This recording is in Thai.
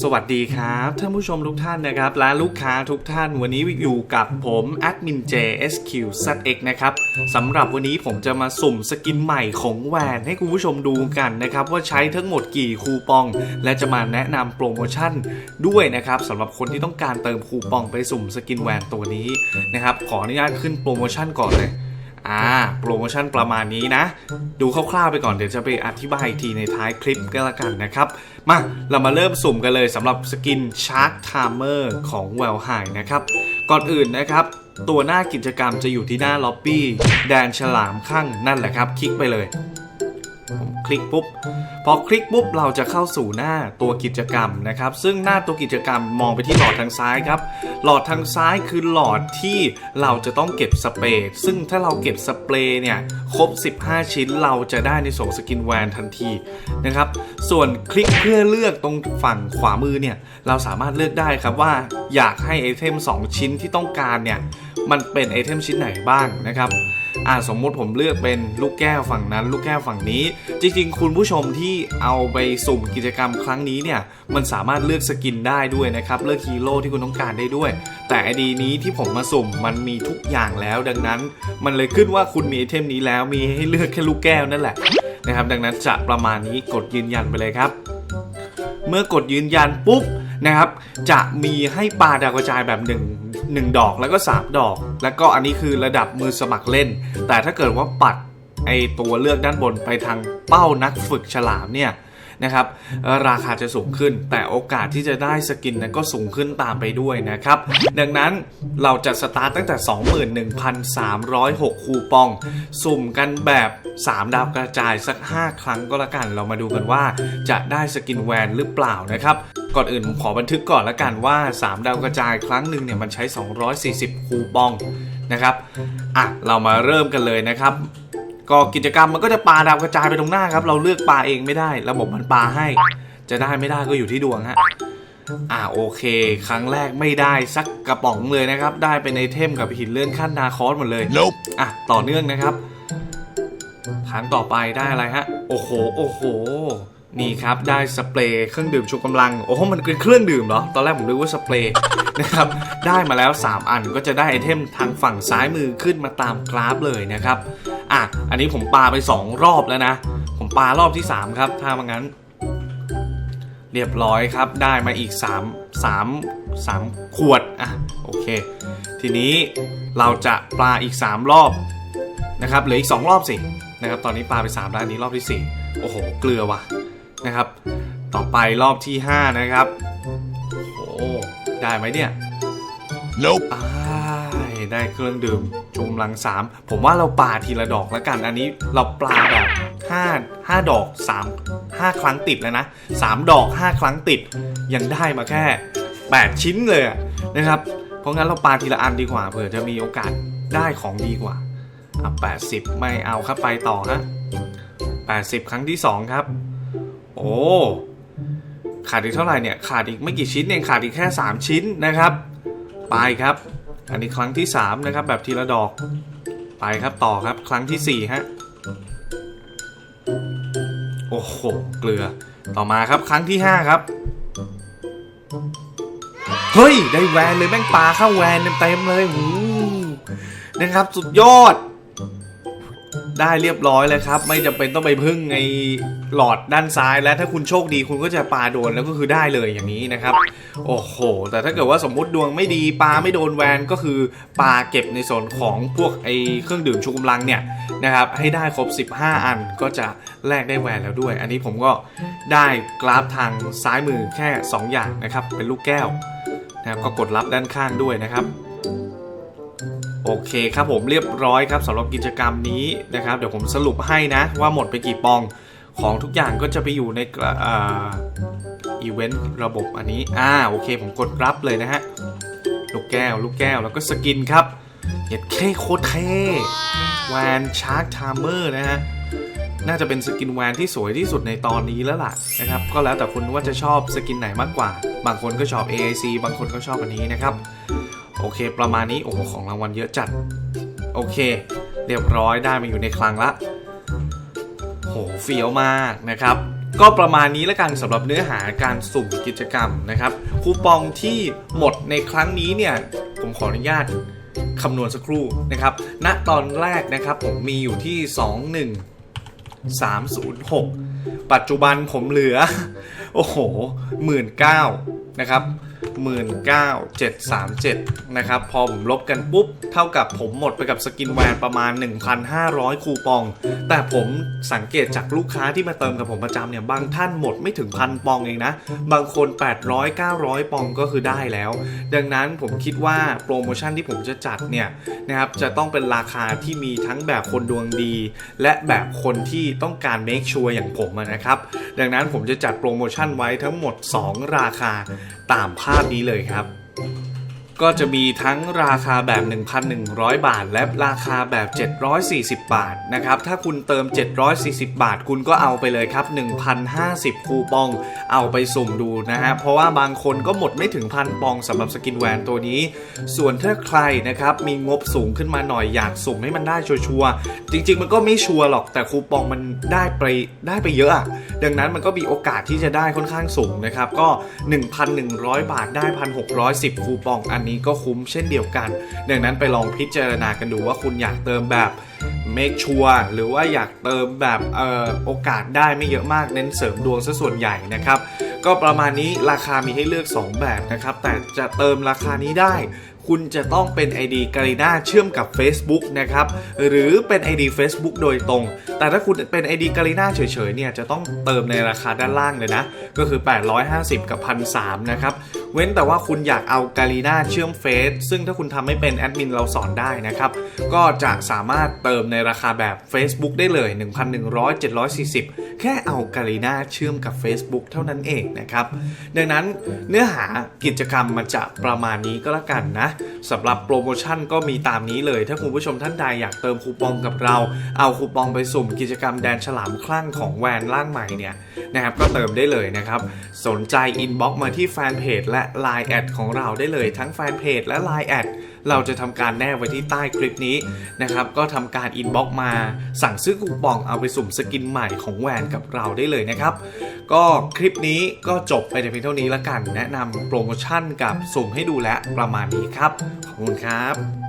สวัสดีครับท่านผู้ชมทุกท่านนะครับและลูกค้าทุกท่านวันนี้อยู่กับผมแอดมิน JSQZX นะครับสำหรับวันนี้ผมจะมาสุ่มสกินใหม่ของแวนให้คุณผู้ชมดูกันนะครับว่าใช้ทั้งหมดกี่คูปอง และจะมาแนะนำโปรโมชั่นด้วยนะครับสำหรับคนที่ต้องการเติมคูปองไปสุ่มสกินแวนตัวนี้นะครับขออนุญาตขึ้นโปรโมชั่นก่อนเลย อ่าโปรโมชั่นประมาณนี้นะ ดูคร่าวๆไปก่อนเดี๋ยวจะไปอธิบายอีกทีในท้ายคลิปก็แล้วกันนะครับ มาเรามาเริ่มสุ่มกันเลยสำหรับสกิน Shark Timer ของ w e l l h i นะครับ ก่อนอื่นนะครับตัวหน้ากิจกรรมจะอยู่ที่หน้าล็อบบี้แดนฉลามข้างนั่นแหละครับ คลิกไปเลย ผมคลิกปุ๊บ พอคลิกปุ๊บเราจะเข้าสู่หน้าตัวกิจกรรมนะครับ ซึ่งหน้าตัวกิจกรรมมองไปที่หลอดทางซ้ายครับ หลอดทางซ้ายคือหลอดที่เราจะต้องเก็บสเปรย์ซึ่งถ้าเราเก็บสเปรย์เนี่ยครบ 15 ชิ้นเราจะได้ในส่งสกินแวนทันทีนะครับ ส่วนคลิกเพื่อเลือกตรงฝั่งขวามือเนี่ยเราสามารถเลือกได้ครับว่าอยากให้ไอเทม2 ชิ้นที่ต้องการเนี่ยมันเป็นไอเทมชิ้นไหนบ้างนะครับ อ่าสมมุติผมเลือกเป็นลูกแก้วฝั่งนั้น ลูกแก้วฝั่งนี้ จริงๆ คุณผู้ชมที่เอาไปสุ่มกิจกรรมครั้งนี้เนี่ยมันสามารถเลือกสกินได้ด้วยนะครับเลือกฮีโร่ที่คุณต้องการได้ด้วย แต่ไอดีนี้ที่ผมมาสุ่มมันมีทุกอย่างแล้วดังนั้น มันเลยขึ้นว่าคุณมีไอเทมนี้แล้วมีให้เลือกแค่ลูกแก้วนั่นแหละนะครับดังนั้นจะประมาณนี้กดยืนยันไปเลยครับ เมื่อกดยืนยันปุ๊บนะครับจะมีให้ปลาดาวกระจายแบบ1 1 ดอกแล้วก็ 3 ดอก แล้วก็อันนี้คือระดับมือสมัครเล่น แต่ถ้าเกิดว่าปัดไอตัวเลือกด้านบนไปทางเป้านักฝึกฉลามเนี่ย นะครับราคาจะสูงขึ้น แต่โอกาสที่จะได้สกินนั้นก็สูงขึ้นตามไปด้วยนะครับ ดังนั้นเราจะสตาร์ตตั้งแต่ 21,306 คูปอง สุ่มกันแบบ 3 ดาวกระจายสัก 5 ครั้งก็แล้วกัน เรามาดูกันว่าจะได้สกินแวนหรือเปล่านะครับก่อนอื่นผมขอบันทึกก่อนละกันว่า 3 ดาวกระจายครั้งหนึ่งเนี่ยมันใช้ 240 คูปองนะครับอะเรามาเริ่มกันเลยนะครับ ก็กิจกรรมมันก็จะปาดาวกระจายไปตรงหน้าครับ เราเลือกปาเองไม่ได้ ระบบมันปาให้ จะได้ไม่ได้ก็อยู่ที่ดวงฮะอ่าโอเค ครั้งแรกไม่ได้สักกระป๋องเลยนะครับ ได้เป็นไอเทมกับหินเลื่อนขั้นนาคอสหมดเลย Nope. อะต่อเนื่องนะครับ ครั้งต่อไปได้อะไรฮะ โอ้โหโอ้โห นี่ครับได้สเปรย์เครื่องดื่มชูกำลัง โอ้โหมันเป็นเครื่องดื่มเหรอ ตอนแรกผมนึกว่าสเปรย์นะครับ ได้มาแล้ว 3 อันก็จะได้ไอเทมทางฝั่งซ้ายมือขึ้นมาตามกราฟเลยนะครับ อะอันนี้ผมปาไป 2 รอบแล้วนะ ผมปารอบที่ 3 ครับ ถ้ามางั้น เรียบร้อยครับ ได้มาอีก 3 3 3 ขวด อะ โอเค ทีนี้เราจะปลาอีก 3 รอบนะครับ เหลืออีก 2 รอบสิ นะครับ ตอนนี้ปลาไป3แล้วอันนี้รอบที่ 4 โอ้โห เกลือว่ะ นะครับ ต่อไปรอบที่ 5 นะครับ โอ้โหได้ไหมเนี่ย Nope. อ้าย ได้เครื่องดื่มชูกำลัง3ผมว่าเราปาทีละดอกแล้วกัน อันนี้เราปลาแบบ5 5ดอก3 5ครั้งติดแล้วนะ3ดอก5ครั้งติด ยังได้มาแค่ 8 ชิ้นเลยนะครับ เพราะงั้นเราปาทีละอันดีกว่าเผื่อจะมีโอกาสได้ของดีกว่าอะ80 ไม่เอาครับไปต่อฮะ80 ครั้งที่ 2 ครับ โอ้ขาดอีกเท่าไหร่เนี่ย ขาดอีกไม่กี่ชิ้นเองขาดอีกแค่ 3 ชิ้นนะครับ ไปครับ อันนี้ครั้งที่ 3 นะครับ แบบทีละดอก ไปครับต่อครับครั้งที่ 4 ฮะ โอ้โห เกลือ ต่อมาครับครั้งที่ 5 ครับ เฮ้ย ได้แวนเลยแม่งปลาเข้าแวนเต็มๆเลยหูนะครับ สุดยอด ได้เรียบร้อยเลยครับ ไม่จำเป็นต้องไปพึ่งไอหลอดด้านซ้าย และถ้าคุณโชคดีคุณก็จะปาโดนแล้วก็คือได้เลยอย่างนี้นะครับ โอ้โห แต่ถ้าเกิดว่าสมมุติดวงไม่ดีปลาไม่โดนแวนก็คือปลาเก็บในส่วนของพวกไอเครื่องดื่มชูกำลังเนี่ยนะครับให้ได้ครบ 15 อันก็จะแลกได้แวนแล้วด้วย อันนี้ผมก็ได้กราฟทางซ้ายมือแค่ 2 อย่างนะครับเป็นลูกแก้วนะครับก็กดรับด้านข้างด้วยนะครับ โอเคครับผมเรียบร้อยครับสำหรับกิจกรรมนี้นะครับเดี๋ยวผมสรุปให้นะว่าหมดไปกี่ปองของทุกอย่างก็จะไปอยู่ในอีเวนต์ระบบอันนี้ อ่าโอเคผมกดรับเลยนะฮะ ลูกแก้ว ลูกแก้ว แล้วก็สกินครับเห็ดเค้โคตรเท่แวนชาร์กทามเมอร์นะฮะ น่าจะเป็นสกินแวนที่สวยที่สุดในตอนนี้แล้วล่ะนะครับ ก็แล้วแต่คุณว่าจะชอบสกินไหนมากกว่า บางคนก็ชอบ AIC บางคนก็ชอบอันนี้นะครับ โอเค ประมาณนี้โอ้โหของรางวัลเยอะจัด โอเค เรียบร้อยได้มาอยู่ในคลังละโหเฟี้ยวมากนะครับก็ประมาณนี้แล้วกันสำหรับเนื้อหาการสุ่มกิจกรรมนะครับ คูปองที่หมดในครั้งนี้เนี่ย ผมขออนุญาตคำนวณสักครู่นะครับณตอนแรกนะครับผมมีอยู่ที่ 21 306 ปัจจุบันผมเหลือ โอ้โห 19,000นะครับ 19,737 นะครับ พอผมลบกันปุ๊บ เท่ากับผมหมดไปกับสกินแวนประมาณ 1,500 คูปอง แต่ผมสังเกตจากลูกค้าที่มาเติมกับผมประจำเนี่ย บางท่านหมดไม่ถึงพันปองเองนะ บางคน 800 900 ปองก็คือได้แล้ว ดังนั้นผมคิดว่าโปรโมชั่นที่ผมจะจัดเนี่ยนะครับ จะต้องเป็นราคาที่มีทั้งแบบคนดวงดี และแบบคนที่ต้องการ make sure อย่างผมนะครับ ดังนั้นผมจะจัดโปรโมชั่นไว้ทั้งหมด 2 ราคาตามภาพนี้เลยครับ ก็จะมีทั้งราคาแบบ 1,100 บาท และราคาแบบ 740 บาทนะครับ ถ้าคุณเติม 740 บาท คุณก็เอาไปเลยครับ 1,050 คูปอง เอาไปสุ่มดูนะฮะ เพราะว่าบางคนก็หมดไม่ถึงพันปองสำหรับสกินแวนตัวนี้ ส่วนถ้าใครนะครับมีงบสูงขึ้นมาหน่อยอยากสุ่มให้มันได้ชัวร์จริง ๆ มันก็ไม่ชัวร์หรอกแต่คูปองมันได้ไปได้ไปเยอะอะดังนั้นมันก็มีโอกาสที่จะได้ค่อนข้างสูงนะครับก็ 1,100 บาทได้ 1,610 คูปองอันนี้ก็คุ้มเช่นเดียวกัน ดังนั้นไปลองพิจารณากันดูว่าคุณอยากเติมแบบ make sure หรือว่าอยากเติมแบบเอ่อโอกาสได้ไม่เยอะมากเน้นเสริมดวงซะส่วนใหญ่นะครับ ก็ประมาณนี้ราคามีให้เลือก 2 แบบนะครับ แต่จะเติมราคานี้ได้ คุณจะต้องเป็น ID ก a ริน่าเชื่อมกับ Facebook นะครับ หรือเป็น ID Facebook โดยตรง แต่ถ้าคุณเป็น ID ก a ริน่าเฉยๆเนี่ยจะต้องเติมในราคาด้านล่างเลยนะ ก็คือ 850 กับ 1,300 นะครับ เว้นแต่ว่าคุณอยากเอาก a ริน่าเชื่อมเฟซซึ่งถ้าคุณทำไม่เป็นแอดมินเราสอนได้นะครับ ก็จะสามารถเติมในราคาแบบ Facebook ได้เลย 1,100 740 แค่เอาก a ริน่าเชื่อมกับ Facebook เท่านั้นเองนะครับ ดังนั้นเนื้อหากิจกรรมมันจะประมาณนี้ก็แล้วกันนะสำหรับโปรโมชั่นก็มีตามนี้เลย ถ้าคุณผู้ชมท่านใดอยากเติมคูปองกับเรา เอาคูปองไปสุ่มกิจกรรมแดนฉลามคลั่งของแวนร่างใหม่เนี่ยนะครับก็เติมได้เลยนะครับ สนใจอินบ็อกมาที่แฟนเพจและ Line แอดของเราได้เลยทั้งแฟนเพจและ Line แอดเราจะทำการแนบไว้ที่ใต้คลิปนี้นะครับ ก็ทำการอินบ็อกมาสั่งซื้อคูปองเอาไปสุ่มสกินใหม่ของแวนกับเราได้เลยนะครับ ก็คลิปนี้ก็จบไปในเพียงเท่านี้แล้วกัน แนะนำโปรโมชั่นกับสุ่มให้ดูและประมาณนี้ครับ ขอบคุณครับ